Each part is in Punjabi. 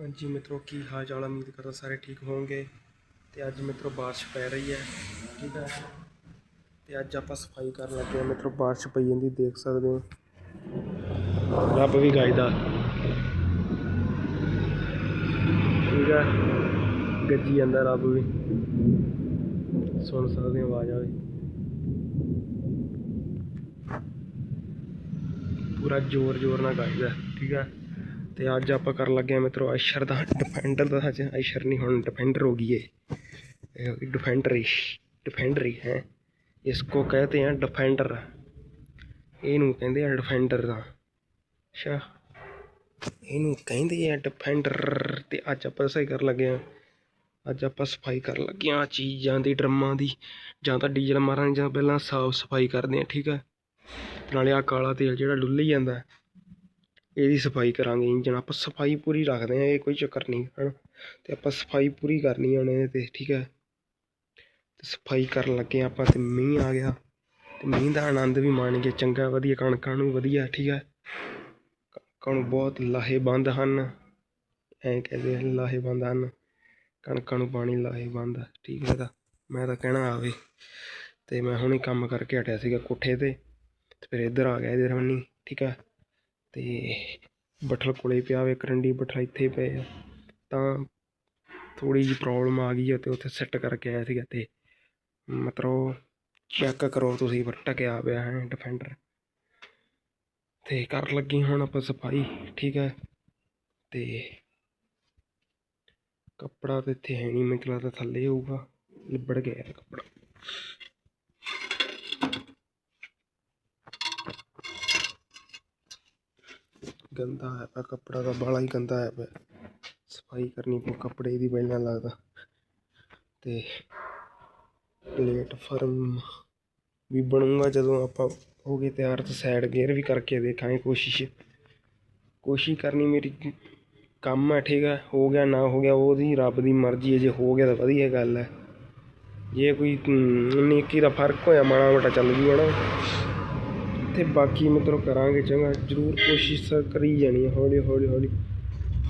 ਹਾਂਜੀ ਮਿੱਤਰੋ, ਕੀ ਹਾਲ ਚਾਲ ਉਮੀਦ ਕਰਦਾ ਸਾਰੇ ਠੀਕ ਹੋਣਗੇ। ਤੇ ਅੱਜ ਮਿੱਤਰੋ, ਬਾਰਿਸ਼ ਪੈ ਰਹੀ ਹੈ। ਠੀਕ ਹੈ। ਤੇ ਅੱਜ ਆਪਾਂ ਸਫ਼ਾਈ ਕਰਨ ਲੱਗੇ ਹਾਂ। ਮਿੱਤਰੋ, ਬਾਰਿਸ਼ ਪਈ ਜਾਂਦੀ, ਦੇਖ ਸਕਦੇ ਹੋ। ਰੱਬ ਵੀ ਗਾਇਦਾ। ਠੀਕ ਹੈ। ਗੱਜੀ ਜਾਂਦਾ ਰੱਬ ਵੀ। ਸੁਣ ਸਕਦੇ ਹੋ ਆਵਾਜ਼ ਆਵੇ ਪੂਰਾ ਜ਼ੋਰ ਜ਼ੋਰ ਨਾਲ ਗਾਇਦਾ ਠੀਕ ਹੈ। ਤੇ ਅੱਜ ਆਪਾਂ ਕਰਨ ਲੱਗੇ ਆ ਮਿੱਤਰੋ ਅਸ਼ਰ ਦਾ ਡਿਫੈਂਡਰ ਦਾ ਸੱਚ ਅਸ਼ਰ ਨਹੀਂ, ਹੁਣ ਡਿਫੈਂਡਰ ਹੋ ਗਈ ਹੀ ਡਿਫੈਂਡਰ ਹੀ ਹੈ। ਇਸ ਕੋ ਕਹਤੇ ਆ ਡਿਫੈਂਡਰ ਇਹਨੂੰ ਕਹਿੰਦੇ ਆ ਡਿਫੈਂਡਰ ਦਾ। ਅੱਛਾ। ਇਹਨੂੰ ਕਹਿੰਦੇ ਆ ਡਿਫੈਂਡਰ ਤੇ ਅੱਜ ਆਪਾਂ ਸਹੀ ਕਰਨ ਲੱਗੇ ਆ ਅੱਜ ਆਪਾਂ ਸਫ਼ਾਈ ਕਰਨ ਲੱਗੇ ਆ ਚੀਜ਼ਾਂ ਦੀ, ਡਰਮਾਂ ਦੀ। ਜਾਂ ਤਾਂ ਡੀਜ਼ਲ ਮਾਰਾਂ ਜਾਂ ਪਹਿਲਾਂ ਸਾਫ਼ ਸਫ਼ਾਈ ਕਰਦੇ ਆ ਠੀਕ ਆ। ਨਾਲੇ ਆ ਕਾਲਾ ਤੇਲ ਜਿਹੜਾ ਡੁੱਲੀ ਜਾਂਦਾ। ਇਹਦੀ ਸਫ਼ਾਈ ਕਰਾਂਗੇ ਇੰਜਣ ਆਪਾਂ ਸਫ਼ਾਈ ਪੂਰੀ ਰੱਖਦੇ ਹਾਂ, ਇਹ ਕੋਈ ਚੱਕਰ ਨਹੀਂ ਹਨ। ਤੇ ਆਪਾਂ ਸਫ਼ਾਈ ਪੂਰੀ ਕਰਨੀ ਹੁਣ ਇਹਦੇ ਤੇ, ਠੀਕ ਹੈ। ਤੇ ਸਫ਼ਾਈ ਕਰਨ ਲੱਗੇ ਹਾਂ ਆਪਾਂ ਤੇ ਮੀਂਹ ਆ ਗਿਆ। ਤੇ ਮੀਂਹ ਦਾ ਆਨੰਦ ਵੀ ਮਾਣਗੇ ਚੰਗਾ, ਵਧੀਆ ਕਣਕਾਂ ਨੂੰ ਵਧੀਆ, ਠੀਕ ਹੈ। ਕਣਕਾਂ ਨੂੰ ਬਹੁਤ ਲਾਹੇਬੰਦ ਹਨ। ਐਂ ਕਹਿੰਦੇ ਆ, ਲਾਹੇਵੰਦ ਹਨ। ਕਣਕਾਂ ਨੂੰ ਪਾਣੀ ਲਾਹੇਵੰਦ, ਠੀਕ ਹੈ ਤਾਂ। ਮੈਂ ਤਾਂ ਕਹਿਣਾ ਆਵੇ। ਤੇ ਮੈਂ ਹੁਣੇ ਕੰਮ ਕਰਕੇ ਹਟਿਆ ਸੀਗਾ ਕੋਠੇ ਤੇ। ਤੇ ਫਿਰ ਇੱਧਰ ਆ ਗਿਆ ਇਹਦੇ ਰਵੰਨੀ, ਠੀਕ ਹੈ। ਅਤੇ ਬੱਠਲ ਕੋਲੇ ਪਿਆ ਵੇ, ਕਰੰਡੀ ਬੱਠਲ ਇੱਥੇ ਪਏ ਆ। ਤਾਂ ਥੋੜ੍ਹੀ ਜਿਹੀ ਪ੍ਰੋਬਲਮ ਆ ਗਈ ਹੈ ਤੇ ਉੱਥੇ ਸੈੱਟ ਕਰਕੇ ਆਇਆ ਸੀਗਾ ਅਤੇ ਮਤਲਬ ਚੈੱਕ ਕਰੋ ਤੁਸੀਂ, ਪਰ ਢਕਿਆ ਪਿਆ ਹੈ ਡਿਫੈਂਡਰ ਅਤੇ ਕਰ ਲੱਗੀ ਹੁਣ ਆਪਾਂ ਸਫ਼ਾਈ, ਠੀਕ ਹੈ। ਅਤੇ ਕੱਪੜਾ ਤਾਂ ਇੱਥੇ ਹੈ ਨਹੀਂ ਮੈਨੂੰ ਲੱਗਦਾ ਥੱਲੇ ਹੋਊਗਾ, ਲਿਬੜ ਗਿਆ ਕੱਪੜਾ। ਗੰਦਾ ਹੈ ਪਿਆ, ਕੱਪੜਾ ਤਾਂ ਬਾਲਾ ਹੀ ਗੰਦਾ ਹੈ ਪਿਆ। ਸਫ਼ਾਈ ਕਰਨੀ ਪਊ, ਕੱਪੜੇ ਦੀ ਪਹਿਲਾਂ ਲੱਗਦਾ। ਤੇ ਪਲੇਟਫਾਰਮ ਵੀ ਬਣੂਗਾ ਜਦੋਂ ਆਪਾਂ ਹੋ ਗਏ ਤਿਆਰ ਤਾਂ ਸਾਈਡ ਗੇਅਰ ਵੀ ਕਰਕੇ ਦੇਖਾਂਗੇ ਕੋਸ਼ਿਸ਼। ਕੋਸ਼ਿਸ਼ ਕਰਨੀ ਮੇਰੀ ਕੰਮ ਹੈ, ਠੀਕ ਹੈ, ਹੋ ਗਿਆ, ਨਾ ਹੋ ਗਿਆ, ਉਹਦੀ ਰੱਬ ਦੀ ਮਰਜ਼ੀ ਹੈ, ਜੇ ਹੋ ਗਿਆ ਤਾਂ ਵਧੀਆ ਗੱਲ ਹੈ। ਜੇ ਕੋਈ ਨਿੱਕੀ ਦਾ ਫ਼ਰਕ ਹੋਇਆ, ਮਾੜਾ ਮੋਟਾ ਚੱਲ ਜੂਗਾ ਨਾ ਤੇ ਬਾਕੀ ਮਤਲਬ ਕਰਾਂਗੇ ਚੰਗਾ, ਜ਼ਰੂਰ ਕੋਸ਼ਿਸ਼ ਕਰੀ ਜਾਣੀ ਹੌਲੀ ਹੌਲੀ ਹੌਲੀ।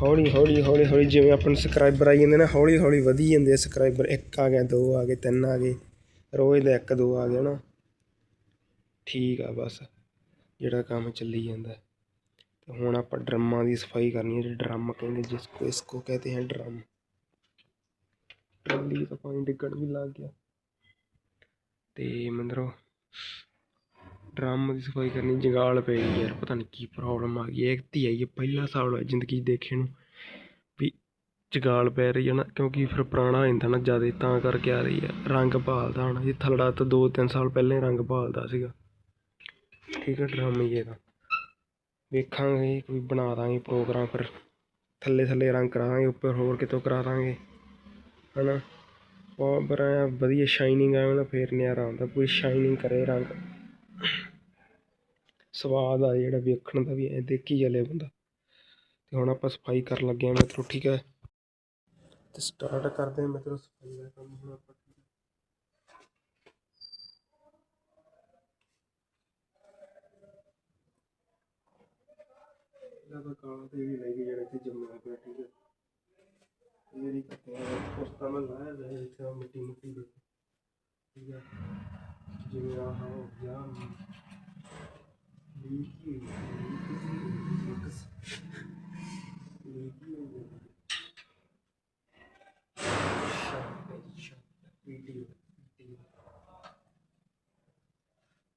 ਹੌਲੀ ਹੌਲੀ ਹੌਲੀ ਹੌਲੀ ਜਿਵੇਂ ਆਪਾਂ ਨੂੰ ਸਬਸਕ੍ਰਾਈਬਰ ਆਈ ਜਾਂਦੇ ਨਾ, ਹੌਲੀ ਹੌਲੀ ਵਧੀ ਜਾਂਦੇ ਆ ਸਬਸਕ੍ਰਾਈਬਰ ਇੱਕ ਆ ਗਿਆ, ਦੋ ਆ ਗਏ, ਤਿੰਨ ਆ ਗਏ, ਰੋਜ਼ ਦਾ ਇੱਕ, ਦੋ ਆ ਗਿਆ ਨਾ ਠੀਕ ਆ ਬਸ, ਜਿਹੜਾ ਕੰਮ ਚੱਲੀ ਜਾਂਦਾ। ਤੇ ਹੁਣ ਆਪਾਂ ਡਰਮਾਂ ਦੀ ਸਫ਼ਾਈ ਕਰਨੀ ਹੈ ਜਿਹੜੇ ਡਰਮ ਕਹਿੰਦੇ ਜਿਸ ਕੋ, ਇਸ ਕੋ ਕਹਤੇ ਹਨ ਡਰਮ। ਟਰਾਲੀ ਤਾਂ ਪਾਣੀ ਡਿੱਗਣ ਵੀ ਲੱਗ ਗਿਆ। ਤੇ ਮੰਦਰੋ ਡਰਮ ਦੀ ਸਫ਼ਾਈ ਕਰਨੀ, ਜੰਗਾਲ ਪੈ ਗਈ ਯਾਰ, ਪਤਾ ਨਹੀਂ ਕੀ ਪ੍ਰੋਬਲਮ ਆ ਗਈ। ਹੈ ਧੀ ਆਈ ਹੈ ਪਹਿਲਾ ਸਾਲ ਹੋਇਆ ਜ਼ਿੰਦਗੀ 'ਚ ਦੇਖੇ ਨੂੰ ਵੀ ਜਗਾਲ ਪੈ ਰਹੀ ਹੈ ਨਾ, ਕਿਉਂਕਿ ਫਿਰ ਪੁਰਾਣਾ ਹੋ ਜਾਂਦਾ ਨਾ ਜ਼ਿਆਦਾ, ਤਾਂ ਕਰਕੇ ਆ ਰਹੀ ਹੈ ਰੰਗ ਭਾਲਦਾ ਹੁਣ, ਇਹ ਥਲੜਾ ਤਾਂ 2-3 ਸਾਲ ਪਹਿਲਾਂ ਹੀ ਰੰਗ ਭਾਲਦਾ ਸੀਗਾ। ਠੀਕ ਹੈ ਡਰਮ ਹੀ ਇਹਦਾ। ਵੇਖਾਂਗੇ, ਕੋਈ ਬਣਾ ਦਾਂਗੇ ਪ੍ਰੋਗਰਾਮ ਫਿਰ। ਥੱਲੇ ਥੱਲੇ ਰੰਗ ਕਰਾਵਾਂਗੇ ਉੱਪਰ ਹੋਰ ਕਿਤੋਂ ਕਰਾ ਦਾਂਗੇ। ਹਨਾ? ਬਹੁਤ ਬੜਾ ਵਧੀਆ ਸ਼ਾਈਨਿੰਗ ਆਵੇ ਨਾ ਫੇਰ ਨਿਆਰਾ ਆਉਂਦਾ ਪੂਰੀ ਸ਼ਾਈਨਿੰਗ ਕਰੇ ਰੰਗ। ਸਵਾਦ ਆ ਜਿਹੜਾ ਵੇਖਣ ਦਾ ਵੀ ਐ ਦੇਖੀ ਚੱਲੇ ਬੰਦਾ। ਤੇ ਹੁਣ ਆਪਾਂ ਸਫ਼ਾਈ ਕਰਨ ਲੱਗੇ ਹਾਂ ਮਿੱਤਰੋ, ਠੀਕ ਹੈ? ਤੇ ਸਟਾਰਟ ਕਰਦੇ ਹਾਂ ਮਿੱਤਰੋ ਸਫ਼ਾਈ ਦਾ ਕੰਮ ਹੁਣ ਆਪਾਂ। ਇਹਦਾ ਕਾਲਾ ਤੇ ਵੀ ਲੈ ਕੇ ਜਿਹੜਾ ਇੱਥੇ ਜੰਮਿਆ ਪਿਆ, ਠੀਕ ਹੈ? ਇਹ ਕੱਟਿਆ ਉਸ ਤਾਂ ਮੈਂ ਲਾਇਆ ਹੋਇਆ ਇੱਥੇ ਮਿੱਟੀ ਮੁੱਟੀ ਦੇ ਠੀਕ ਹੈ? ਜਿਵੇਂ ਆਹ ਹੋ ਗਿਆ ਲੀਕੀ ਲੀਕੀ ਵੀਡੀਓ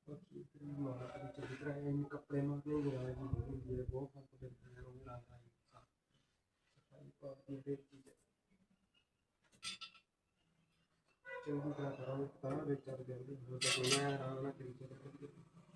ਬਾਕੀ ਤੇਰੀ ਮਾਂ ਦੀ ਚੱਲ ਰਿਹਾ ਹੈ ਇਹਨੂੰ ਕੱਪੜੇ ਮਾਰਨੇ ਗਿਆ ਜੀ ਹੁੰਦੀ ਹੈ ਬਹੁਤ ਫ਼ਰਕ ਪੈਂਦਾ ਹੈ ਉਹ ਲੱਗਦਾ ਹੈ ਸਫ਼ਾਈ ਪਾਤੀ ਦੇ ਚੀਜ਼ ਚੰਗੀ ਤਰ੍ਹਾਂ ਕਰਾਂਗੇ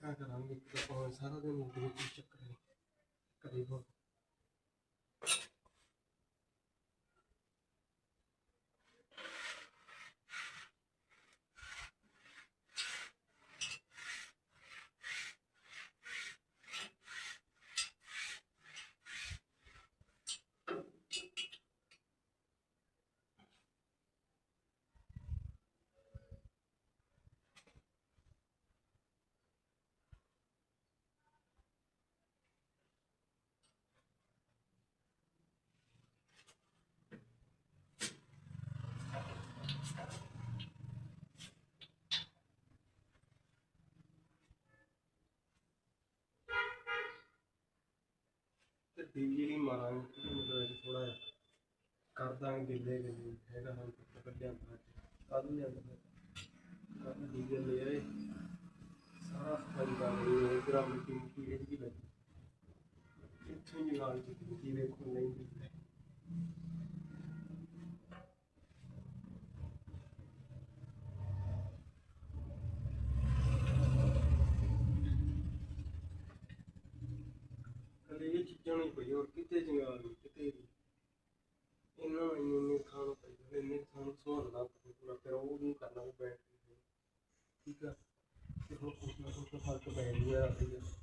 ਟੱਕਾ ਕਰਾਂਗੇ? ਇੱਕ ਤਾਂ ਭਾਵੇਂ ਸਾਰਾ ਦਿਨ ਉੱਤੇ ਕੋਈ ਚੱਕਰ ਨਹੀਂ ਕਦੇ ਹੋ ਮਾਰਾਂਗੇ ਠੀਕ ਹੈ, ਮਤਲਬ ਥੋੜਾ ਜਿਹਾ ਕਰ ਦਾਂਗੇ ਗਿੱਲੇ ਗਿੱਲੇ ਹੈਗਾ ਹਾਂ ਕੱਢਿਆ ਬਾਅਦ ਕੱਲ ਲਿਆਂਦਾ ਕੱਲ ਡੀਜੇ ਲੈ ਆਏ ਸਾਰਾ ਸਫ਼ਾਈ ਕਰ ਲਈ ਹੈ ਇਧਰ ਮਿੱਟੀ ਮਿੱਟੀ ਇਹ ਵੀ ਲੱਗੀ। ਇੱਥੇ ਹੀ ਨਾਲ ਚੁੱਕੀ ਕੀ ਵੇਖੋ ਨਹੀਂ ਦਿਖਦਾ ਕੱਲੇ ਇਹ ਚੀਜ਼ਾਂ ਨਹੀਂ ਪਈ ਹੋਰ ਕਿਤੇ ਜੰਗਾਲ ਨਹੀਂ ਕਿਤੇ ਵੀ ਇਹਨਾਂ ਨੂੰ ਇੰਨੇ ਇੰਨੇ ਖਾਣ ਪਈ ਜਾਂਦੇ, ਇੰਨੇ ਸਾਨੂੰ ਸੰਭਾਲਣਾ ਪਊ ਪੂਰਾ ਫਿਰ ਉਹ ਨਹੀਂ ਕਰਨਾ ਉਹ ਬੈਠ ਕੇ ਠੀਕ ਆ ਤੇ ਹੁਣ ਕੁਛ ਨਾ ਕੁਛ ਤਾਂ ਫ਼ਰਕ ਪੈ ਜੂਗਾ ਰਾਤੀ ਦਾ ਲਓ ਜੀ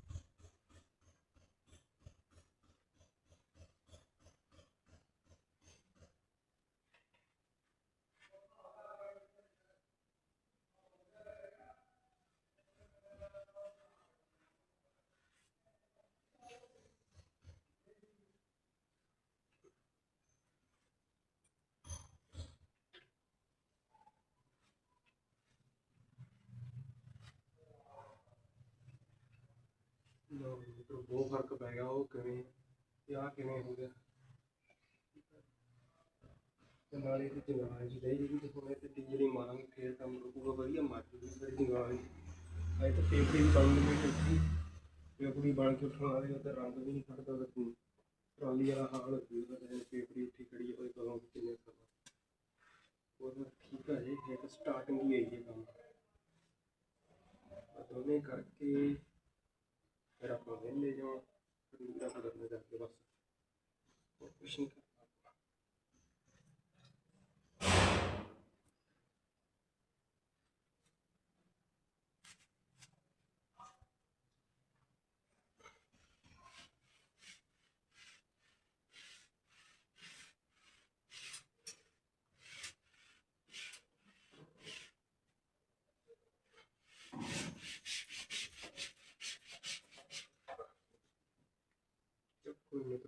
ਮਿੱਤਰੋ ਬਹੁਤ ਫ਼ਰਕ ਪੈ ਗਿਆ, ਉਹ ਕਿਵੇਂ, ਤੇ ਆਹ ਕਿਵੇਂ ਹੋ ਗਿਆ। ਤੇ ਨਾਲੇ ਤੇ ਜੰਗਾਲ ਜੀ ਰਹੀ ਜਿਹੜੀ ਤੇ ਹੁਣ ਤੇ ਡੀਜੇ ਮਾਰਾਂਗੇ ਫੇਰ ਕੰਮ ਰੁਕੂਗਾ, ਵਧੀਆ ਮਰ ਜੂਗੀ ਫਿਰ ਜੰਗਾਲ ਅਜੇ ਤਾਂ ਪੇਪੜੀ ਵੀ ਬਣ ਗਈ ਟੁੱਟੀ ਪੇਪੜੀ ਬਣ ਕੇ ਉੱਠਣ ਵਾਲੀ, ਉਹਦਾ ਰੰਗ ਵੀ ਨਹੀਂ ਖੜਦਾ ਉਹਦਾ ਟਰਾਲੀ ਵਾਲਾ ਹਾਲ ਹੋ ਜੂਗਾ ਤੇ ਪੇਪੜੀ ਉੱਠੀ ਖੜੀ ਹੈ ਉਹਦੇ ਕਿੰਨੇ ਸਮਾਂ। ਉਹ ਠੀਕ ਹੈ ਜੀ, ਇਹ ਤਾਂ ਸਟਾਰਟਿੰਗ ਹੀ ਹੈ ਕੰਮ। ਬਸ ਕਰਕੇ ਫਿਰ ਆਪਾਂ ਵਿਹਲੇ ਜਾਵਾਂ ਫਿਰ ਮੇਰਾ ਬਦਲਨੇ ਕਰਕੇ ਬਸ ਹੋਰ ਕੁਛ ਨਹੀਂ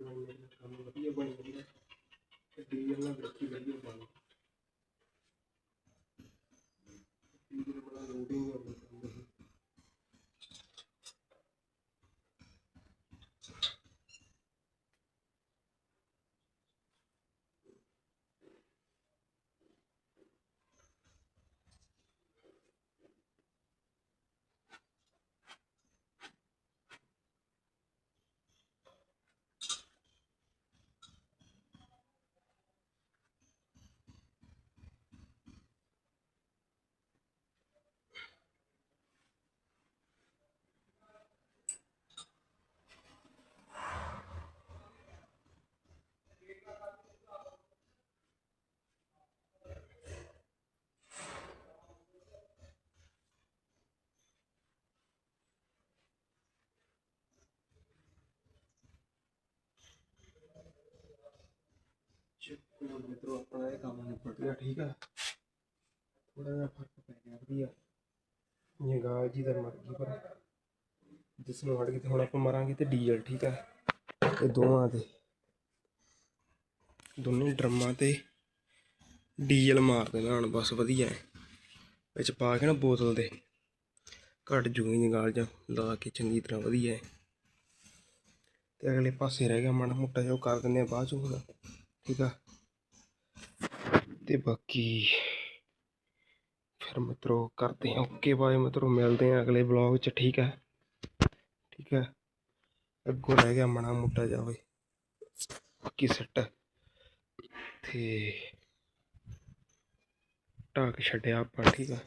ಬೆಳೆಗಳನ್ನು ಹೇಗೆ ಕಾಣಬಹುದು? ਚੱਲ ਮਿੱਤਰੋ ਆਪਣਾ ਇਹ ਕੰਮ ਨਿਪਟ ਗਿਆ ਠੀਕ ਆ? ਥੋੜਾ ਜਿਹਾ ਫ਼ਰਕ ਪੈ ਗਿਆ, ਵਧੀਆ। ਨਿਗਾਹ ਜੀ ਦਾ ਮਰ ਗਈ, ਪਰ ਜਿਸ ਨੂੰ ਹਟ ਗਈ ਤੇ ਹੁਣ ਆਪਾਂ ਮਰਾਂਗੇ ਤੇ ਡੀਜ਼ਲ, ਠੀਕ ਆ? ਇਹ ਦੋਵਾਂ ਤੇ। ਦੋਨੇ ਡਰਮਾਂ ਤੇ ਡੀਜ਼ਲ ਮਾਰ ਦੇਣਾ ਹੁਣ, ਬਸ ਵਧੀਆ ਵਿੱਚ ਪਾ ਕੇ ਨਾ ਬੋਤਲ ਦੇ ਘੱਟ ਜੂਗੀ ਨਿਗਾਲ ਜਾਂ ਲਾ ਕੇ ਚੰਗੀ ਤਰ੍ਹਾਂ ਵਧੀਆ ਹੈ। ਤੇ ਅਗਲੇ ਪਾਸੇ ਰਹਿ ਗਿਆ ਮਾੜਾ ਮੋਟਾ ਜਿਹਾ, ਉਹ ਕਰ ਦਿੰਦੇ ਆ ਬਾਅਦ ਚ ਹੁਣ ਠੀਕ ਆ? ਤੇ ਬਾਕੀ ਫਿਰ ਮਿੱਤਰੋ ਕਰਦੇ ਹਾਂ ਓਕੇ, ਬਾਏ ਮਿੱਤਰੋ, ਮਿਲਦੇ ਹਾਂ ਅਗਲੇ ਵਲੌਗ ਚ, ਠੀਕ ਹੈ? ਠੀਕ ਹੈ? ਅੱਗੋਂ ਰਹਿ ਗਿਆ ਮਾੜਾ ਮੋਟਾ ਜਾਵੇ ਓਏ, ਬਾਕੀ ਸੈੱਟ ਤੇ ਢਾਕ ਛੱਡਿਆ ਆਪਾਂ, ਠੀਕ ਹੈ?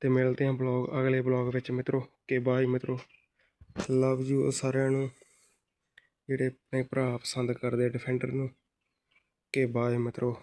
ਤੇ ਮਿਲਦੇ ਹਾਂ ਬਲੌਗ ਅਗਲੇ ਬਲੌਗ ਵਿੱਚ ਮਿੱਤਰੋ। ਕੇ ਬਾਏ ਮਿੱਤਰੋ। ਲਵ ਯੂ ਸਾਰਿਆਂ ਨੂੰ, ਜਿਹੜੇ ਆਪਣੇ ਭਰਾ ਪਸੰਦ ਕਰਦੇ ਡਿਫੈਂਡਰ ਨੂੰ। ਕੇ ਬਾਏ ਮਿੱਤਰੋ।